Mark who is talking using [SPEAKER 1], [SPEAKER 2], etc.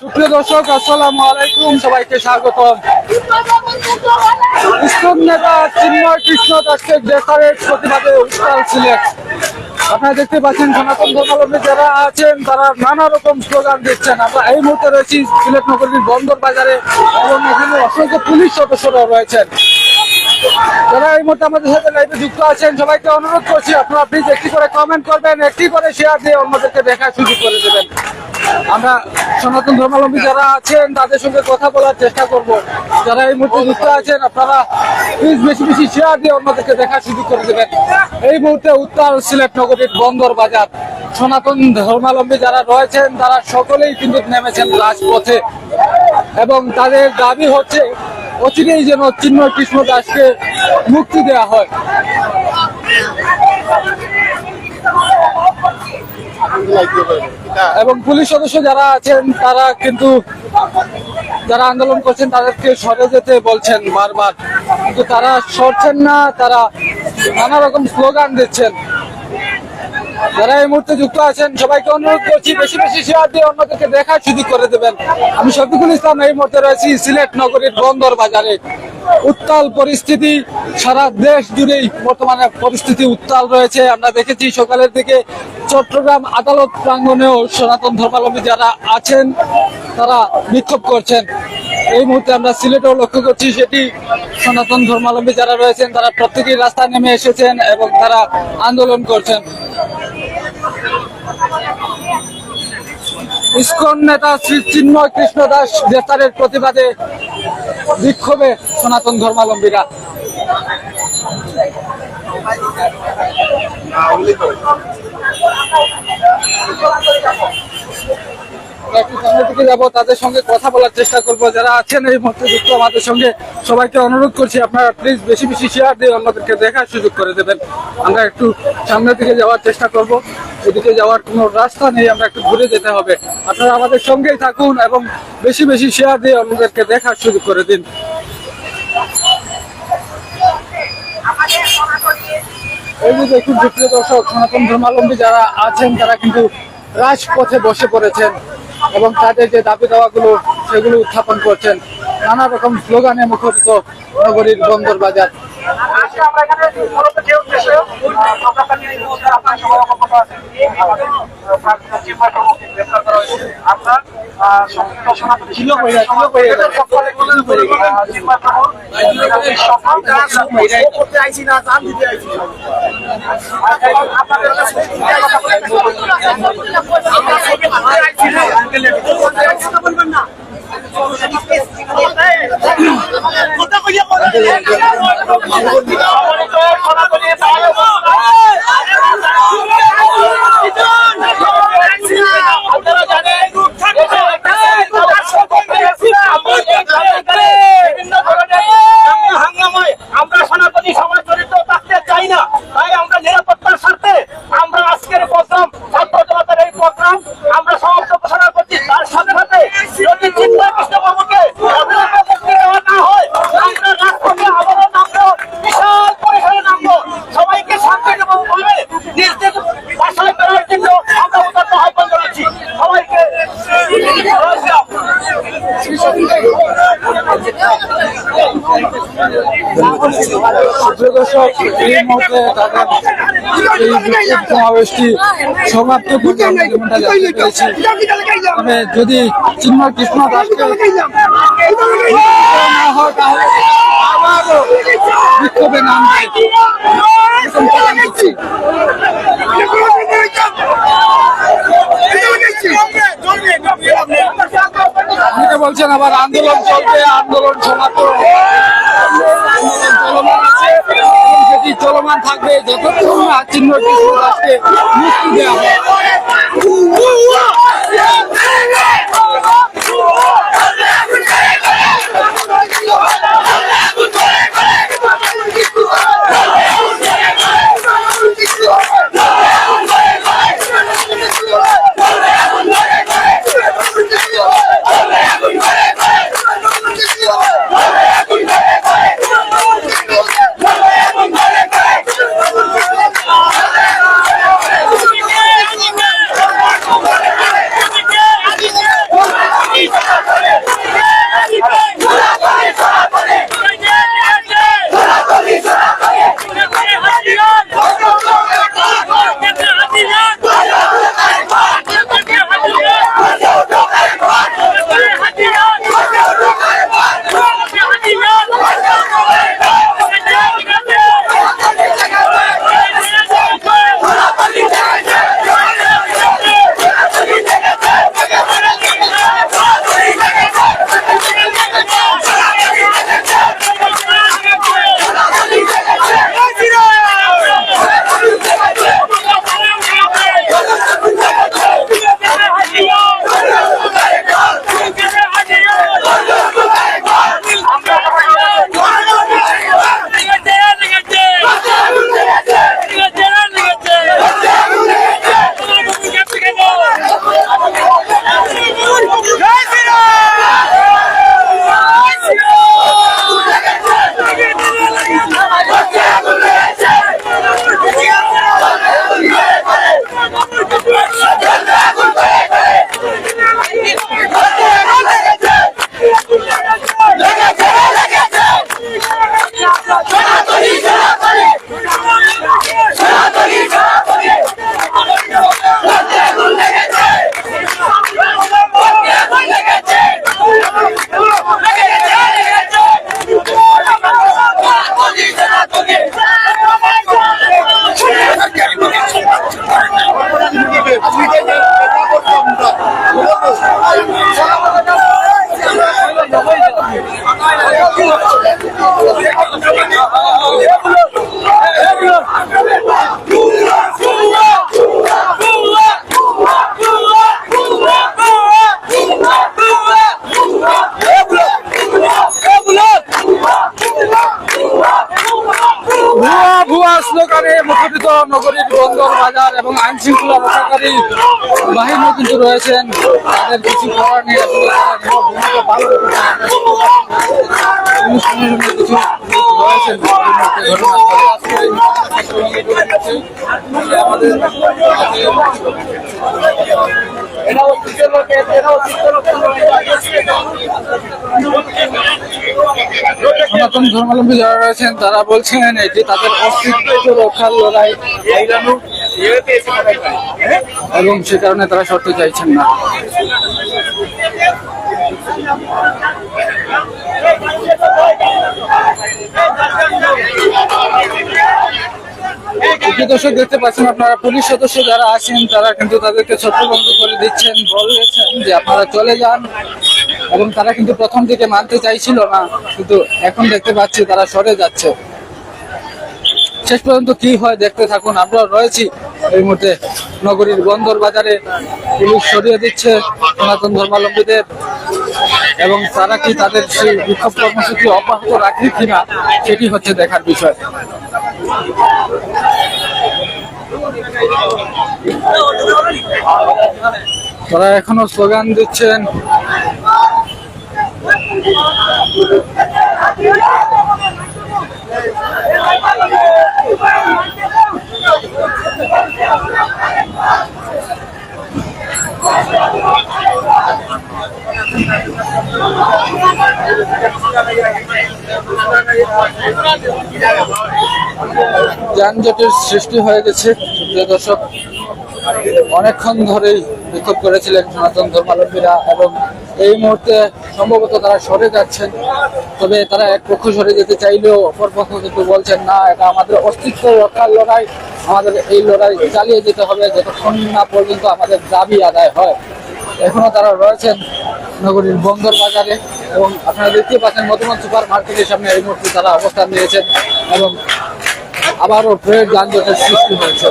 [SPEAKER 1] সুপ্রিয় দর্শক, আসসালামু আলাইকুম। সবাইকে ইসকন নেতা চিন্ময় কৃষ্ণ দাসকে গ্রেফতারের প্রতিবাদে উত্তাল সিলেট। আপনারা দেখতে পাচ্ছেন, সনাতন ধর্মাবলম্বী যারা আছেন, তারা নানা রকম স্লোগান দিচ্ছেন। আমরা এই মুহূর্তে রয়েছি সিলেট নগরীর বন্দর বাজারে এবং এখানে অসংখ্য পুলিশ সদস্যরা রয়েছেন। যারা এই মুহূর্তে আমাদের সাথে লাইভে যুক্ত আছেন, সবাইকে অনুরোধ করছি, আপনারা প্লিজ একটি করে কমেন্ট করবেন, একটি করে শেয়ার দিয়ে অন্যদেরকে দেখার সুযোগ করে দেবেন। আমরা সনাতন ধর্মাবলম্বী যারা আছেন, তাদের সঙ্গে কথা বলার চেষ্টা করব। যারা এই মুহূর্তে যুক্ত আছেন, আপনারা প্লিজ বেশি বেশি শেয়ার দিয়ে অন্যদেরকে দেখার সুযোগ করে দেবেন। এই মুহূর্তে উত্তর সিলেট নগরীর বন্দর বাজার। সনাতন ধর্মাবলম্বী যারা রয়েছেন, তারা সকলেই কিন্তু নেমেছেন রাজপথে। এবং তাদের দাবি হচ্ছে, অচিরেই যেন চিন্ময় কৃষ্ণ দাসকে মুক্তি দেওয়া হয়। এবং পুলিশ সদস্য যারা আছেন, তারা কিন্তু যারা আন্দোলন করছেন, তাদেরকে সরে যেতে বলছেন বারবার। কিন্তু তারা সরছেন না, তারা নানা রকম স্লোগান দিচ্ছেন। যারা এই মুহূর্তে যুক্ত আছেন, সবাইকে অনুরোধ করছি, বেশি বেশি শেয়ার দিয়ে অন্যদেরকে দেখার সুযোগ করে দেবেন। আমি শফিকুল ইসলাম এই মুহূর্তে রয়েছি সিলেট নগরীর বন্দর বাজারে। উত্তাল পরিস্থিতি, সারা দেশ জুড়েই বর্তমানে পরিস্থিতি উত্তাল রয়েছে। আমরা দেখেছি সকালের দিকে চট্টগ্রাম আদালত প্রাঙ্গণেও সনাতন ধর্মাবলম্বী যারা আছেন, তারা বিক্ষোভ করছেন। এই মুহূর্তে আমরা সিলেটেও লক্ষ্য করছি সেটি সনাতন ধর্মাবলম্বী যারা রয়েছেন, তারা প্রত্যেকেই রাস্তায় নেমে এসেছেন এবং তারা আন্দোলন করছেন। ইসকন নেতা শ্রী চিন্ময় কৃষ্ণ দাস গ্রেফতারের প্রতিবাদে বিক্ষোভে সনাতন ধর্মাবলম্বীরা। আমরা দিকে যাব, তাদের সঙ্গে কথা বলার চেষ্টা করব। যারা আছেন এই মুহূর্তে যুক্ত, আমাদের সঙ্গে সবাইকে অনুরোধ করছি, আপনারা প্লিজ বেশি বেশি শেয়ার দিয়ে অন্যদেরকে দেখার সুযোগ করে দেবেন। আমরা একটু সামনের দিকে যাওয়ার চেষ্টা করব। এদিকে যাওয়ার কোনো রাস্তা নেই, আমরা একটু ঘুরে যেতে হবে। আপনারা আমাদের সঙ্গেই থাকুন এবং বেশি বেশি শেয়ার দিয়ে অন্যদেরকে দেখার সুযোগ করে দিন। এই যে দেখুন দর্শক, সনাতন ধর্মাবলম্বী যারা আছেন, তারা কিন্তু রাজপথে বসে পড়েছেন। এবং তাদের যে দাবি দাওয়াগুলো সেগুলো উত্থাপন করছেন। নানা রকম স্লোগানে মুখরিত নগরীর বন্দর বাজার।
[SPEAKER 2] আর এখন আপনাদের কাছে কথা বলে আমরা সবাই করতে আইছি না কথা বলবেন না কথা কইয়া আপনারা জানেন বিভিন্ন ধরনের হাঙ্গামায় আমরা সনাতনী সমাজ জড়িত থাকতে চাই না তাই আমরা নিরাপত্তার স্বার্থে আমরা আজকের প্রোগ্রাম ছাত্র জনতার এই প্রোগ্রাম আমরা সমাপ্ত ঘোষণা করছি তার সাথে সাথে যদি চিন্ময় কৃষ্ণবাবুকে অবিলম্বে মুক্তি দেওয়া না হয় আমরা রাজপথে আবারও নামবো বিশাল পরিসরে নামবো সবাইকে শান্তিপূর্ণভাবে নিজ নিজ বাসায় ফেরার জন্য আমরা উদাত্ত আহ্বান জানাচ্ছি সবাইকে
[SPEAKER 1] সুপ্রিয় যদি চিন্ময় কৃষ্ণ দাসকে না বিক্ষোভে বলছেন আবার আন্দোলন চলবে আন্দোলন সমাপ্ত। আন্দোলন চলমান থাকবে যতক্ষণ না চিহ্নটি আজকে মুক্তি দেওয়া
[SPEAKER 2] এগুলো
[SPEAKER 1] বন্দর বাজার এবং আইন শৃঙ্খলা রক্ষাকারী বাহিনী কিন্তু রয়েছেন তাদের কিছু করার নেই আসলে তারা কোনো ভূমিকা পালন করছে না। পুলিশ প্রশাসনের কিছু রয়েছেন এই মুহূর্তে আমাদের
[SPEAKER 2] এরাও শিক্ষক লোক এরাও শিক্ষক লোক
[SPEAKER 1] সনাতন ধর্মাবলম্বী যারা রয়েছেন, তারা বলছেন এটি তাদের অস্তিত্ব রক্ষার লড়াই এবং সে কারণে তারা সরতে চাইছেন না। দর্শক দেখতে পাচ্ছেন, আপনারা পুলিশ সদস্য যারা আছেন, তারা কিন্তু তাদেরকে ছত্রভঙ্গ করে দিচ্ছেন বলেছেন যে আপনারা চলে যান। এবং তারা কিন্তু প্রথম থেকে মানতে চাইছিল না, কিন্তু এখন দেখতে পাচ্ছি তারা সরে যাচ্ছে। শেষ পর্যন্ত কি হয় দেখতে থাকুন। আমরা রয়েছি এই মুহূর্তে নগরীর বন্দর বাজারে। পুলিশ সরিয়ে দিচ্ছে সনাতন ধর্মাবলম্বীদের। এবং তারা কি তাদের সেই বিক্ষোভ কর্মসূচি অব্যাহত রাখে কিনা, সেটি হচ্ছে দেখার বিষয়। তারা এখনও স্লোগান দিচ্ছেন। যানজটের সৃষ্টি হয়ে গেছে। প্রিয় দর্শক, অনেকক্ষণ ধরেই বিক্ষোভ করেছিলেন সনাতন ধর্মাবলম্বীরা এবং এই মুহূর্তে সম্ভবত তারা সরে যাচ্ছেন। তবে তারা এক পক্ষ সরে যেতে চাইলেও অপর পক্ষ কিন্তু বলছেন, না, এটা আমাদের অস্তিত্ব রক্ষার লড়াই। আমাদের এই লড়াই চালিয়ে যেতে হবে। যতক্ষণ না পর্যন্ত আমাদের দাবি আদায় হয়। এখনও তারা রয়েছেন নগরীর বন্দর বাজারে এবং আপনারা দেখতে পাচ্ছেন মধুমন সুপার মার্কেটের সামনে এই মুহূর্তে তারা অবস্থান নিয়েছেন এবং আবারও ট্রেড যানজটের সৃষ্টি হয়েছে।